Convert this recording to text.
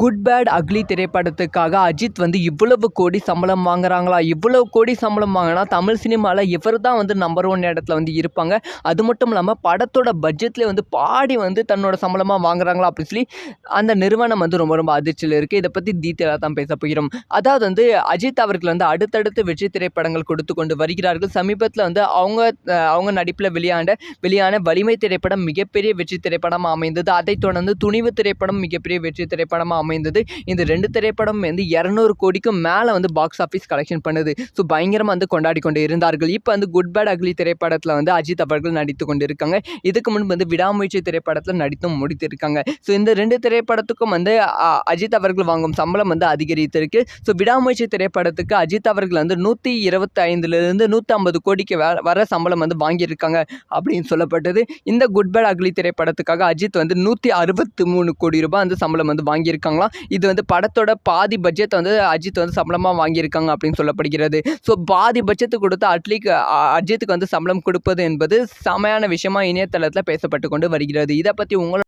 Good bad ugly திரைப்படத்துக்காக அஜித் வந்து இவ்வளவு கோடி சம்பளம் வாங்குறாங்களா? இவ்வளவு கோடி சம்பளம் வாங்கினா தமிழ் சினிமாவில் இவர் தான் வந்து நம்பர் ஒன் இடத்துல வந்து இருப்பாங்க. அது மட்டும் இல்லாமல் படத்தோட பட்ஜெட்லேயே வந்து பாடி வந்து தன்னோட சம்பளமாக வாங்குறாங்களா அப்படின்னு சொல்லி அந்த நிறுவனம் வந்து ரொம்ப ரொம்ப அதிர்ச்சியில் இருக்குது இதை பற்றி டீட்டெயிலாக தான் பேச போகிறோம். அதாவது வந்து அஜித் அவர்கள் வந்து அடுத்தடுத்து வெற்றி திரைப்படங்கள் கொடுத்து கொண்டு வருகிறார்கள். சமீபத்தில் வந்து அவங்க அவங்க நடிப்பில் வெளியாண்ட வெளியான வலிமை திரைப்படம் மிகப்பெரிய வெற்றி திரைப்படமாக அமைந்தது. அதைத் தொடர்ந்து துணிவு திரைப்படம் மிகப்பெரிய வெற்றி திரைப்படமாக அமைந்தது. இந்த ரெண்டு திரைப்படம் வந்து இரநூறு கோடிக்கும் மேலே வந்து பாக்ஸ் ஆஃபீஸ் கலெக்ஷன் பண்ணுது. ஸோ பயங்கரமாக வந்து கொண்டாடி கொண்டு இருந்தார்கள். இப்போ வந்து குட் பேட் அக்லி திரைப்படத்தில் வந்து அஜித் அவர்கள் நடித்து கொண்டு இருக்காங்க இதுக்கு முன்பு வந்து விடாமுயற்சி திரைப்படத்தில் நடித்தும் முடித்திருக்காங்க. ஸோ இந்த ரெண்டு திரைப்படத்துக்கும் வந்து அஜித் அவர்கள் வாங்கும் சம்பளம் வந்து அதிகரித்திருக்கு. ஸோ விடாமுயற்சி திரைப்படத்துக்கு அஜித் அவர்கள் வந்து நூற்றி இருபத்தி ஐந்துலேருந்து நூற்றி ஐம்பது கோடிக்கு வர சம்பளம் வந்து வாங்கியிருக்காங்க அப்படின்னு சொல்லப்பட்டது. இந்த குட் பேட் அக்லி திரைப்படத்துக்காக அஜித் வந்து நூற்றி அறுபத்து மூணு கோடி ரூபாய் வந்து சம்பளம் வந்து வாங்கியிருக்காங்க. வாங்கியிருக்காங்களாம் இது வந்து படத்தோட பாதி பட்ஜெட் வந்து அஜித் வந்து சம்பளமாக வாங்கியிருக்காங்க அப்படின்னு சொல்லப்படுகிறது. ஸோ பாதி பட்ஜெட்டு கொடுத்து அட்லீக் அஜித்துக்கு வந்து சம்பளம் கொடுப்பது என்பது செமையான விஷயமா இணையதளத்தில் பேசப்பட்டு கொண்டு வருகிறது. இதை பற்றி உங்களோட